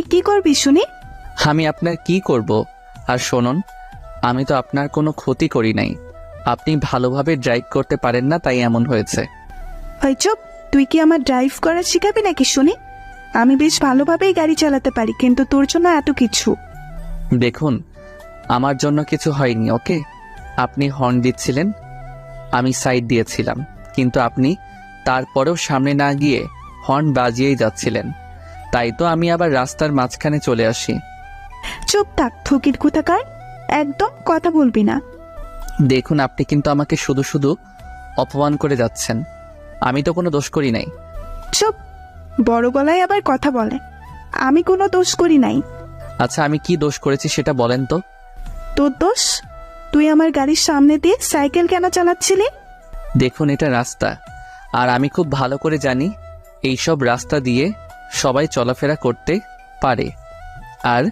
তুই কি করবি শুনি? আমি আপনার কি করব? আর শুনুন আমি তো আপনার কোনো ক্ষতি করি নাই। আপনি ভালোভাবে ড্রাইভ করতে পারেন না তাই এমন হয়েছে। ওই চুপ তুই কি আমার ড্রাইভ করা শিখাবি নাকি শুনি? আমি বেশ ভালোভাবেই গাড়ি চালাতে পারি কিন্তু তোর জন্য এত কিছু। দেখুন আমার জন্য কিছু হয়নি ওকে? আপনি হর্ন দিচ্ছিলেন আমি সাইড দিয়েছিলাম কিন্তু আপনি তারপরেও সামনে না গিয়ে হর্ন বাজিয়েই যাচ্ছিলেন। তাই তো আমি আবার রাস্তার মাঝখানে চলে আসি। চুপ থাক থকির কোথাকার। একদম কথা বলবি না। দেখুন আপনি কিন্তু আমাকে শুধু শুধু অপমান করে যাচ্ছেন। আমি তো কোনো দোষ করি নাই। চুপ। বড় গলায় আবার কথা বলে। আমি কোনো দোষ করি নাই। আচ্ছা আমি কি দোষ করেছি সেটা বলেন তো। তোর দোষ? তুই আমার গাড়ির সামনে দিয়ে সাইকেল কেন চালাচ্ছিলি? দেখুন এটা রাস্তা। আর আমি খুব ভালো করে জানি এইসব রাস্তা দিয়ে সবাই চলাফেরা করতে পারে। আর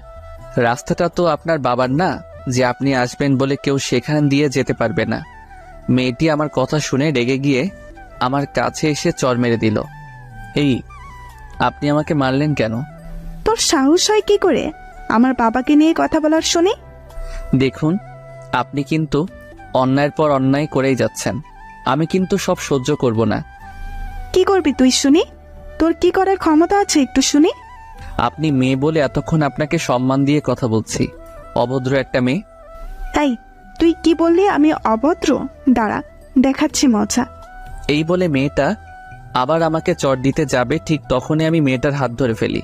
রাস্তাটা তো আপনার বাবার না যে আপনি আসবেন বলে কেউ সেখান দিয়ে যেতে পারবে না। মেয়েটি আমার কথা শুনে রেগে গিয়ে আমার কাছে এসে চর মেরে দিল। এই আপনি আমাকে মারলেন কেন? তোর সাহস হয় কি করে? আমার বাবাকে নিয়ে কথা বলার শুনি? দেখুন আপনি কিন্তু অন্যায়ের পর অন্যায় করেই যাচ্ছেন। আমি কিন্তু সব সহ্য করব না। কি করবি তুই শুনি? তোর কি করার ক্ষমতা আছে একটু শুনি? আপনি মেয়ে বলে এতক্ষণ আপনাকে সম্মান দিয়ে কথা বলছি। অভদ্র একটা মেয়ে। তাই তুই কি বললি? আমি অভদ্র। দাঁড়া দেখাচ্ছি মজা। এই বলে মেয়েটা আবার আমাকে চট দিতে যাবে ঠিক তখনই আমি মেয়েটার হাত ধরে ফেলি।